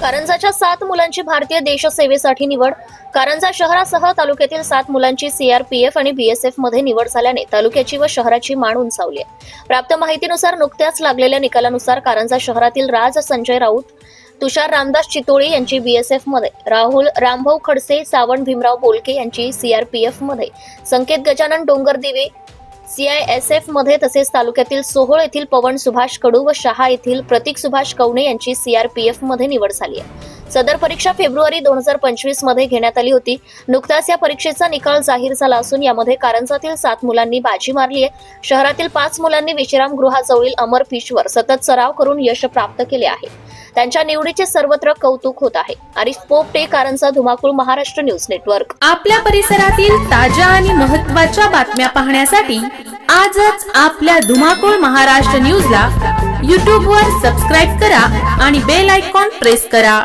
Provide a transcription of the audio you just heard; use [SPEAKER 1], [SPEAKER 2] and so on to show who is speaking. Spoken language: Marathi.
[SPEAKER 1] कारंजाच्या सात मुलांची भारतीय देशसेवेसाठी निवड. कारंजा शहरासह तालुक्यातील सात मुलांची सीआरपीएफ आणि बीएसएफमध्ये निवड झाल्याने तालुक्याची व शहराची मान उंचावली आहे. प्राप्त माहितीनुसार नुकत्याच लागलेल्या निकालानुसार कारंजा शहरातील राज संजय राऊत तुषार रामदास चितोळी यांची बीएसएफमध्ये राहुल रामभाऊ खडसे सावण भीमराव बोलके यांची सीआरपीएफमध्ये संकेत गजानन डोंगरदिवे सीआयएसएफमध्ये तसेच तालुक्यातील सोहोळ येथील पवन सुभाष कडू व शहा येथील प्रतीक सुभाष कवणे यांची सीआरपीएफमध्ये निवड झाली आहे. सदर परीक्षा फेब्रुवारी दोन हजार पंचवीसमध्ये घेण्यात आली होती. नुकताच या परीक्षेचा निकाल जाहीर झाला असून यामध्ये कारंजातील सात मुलांनी बाजी मारली आहे. शहरातील पाच मुलांनी विश्रामगृहाजवळील अमर फिशवर सतत सराव करून यश प्राप्त केले आहे. त्यांच्या निवडीचे सर्वत्र कौतुक होत आहे. आरिफ पोपटे कारंजा धुमाकूळ महाराष्ट्र न्यूज नेटवर्क.
[SPEAKER 2] आपल्या परिसरातील ताज्या आणि महत्त्वाच्या बातम्या पाहण्यासाठी आजच आपल्या धुमाकूळ महाराष्ट्र न्यूजला यूट्यूबवर सबस्क्राईब करा आणि बेल आयकॉन प्रेस करा.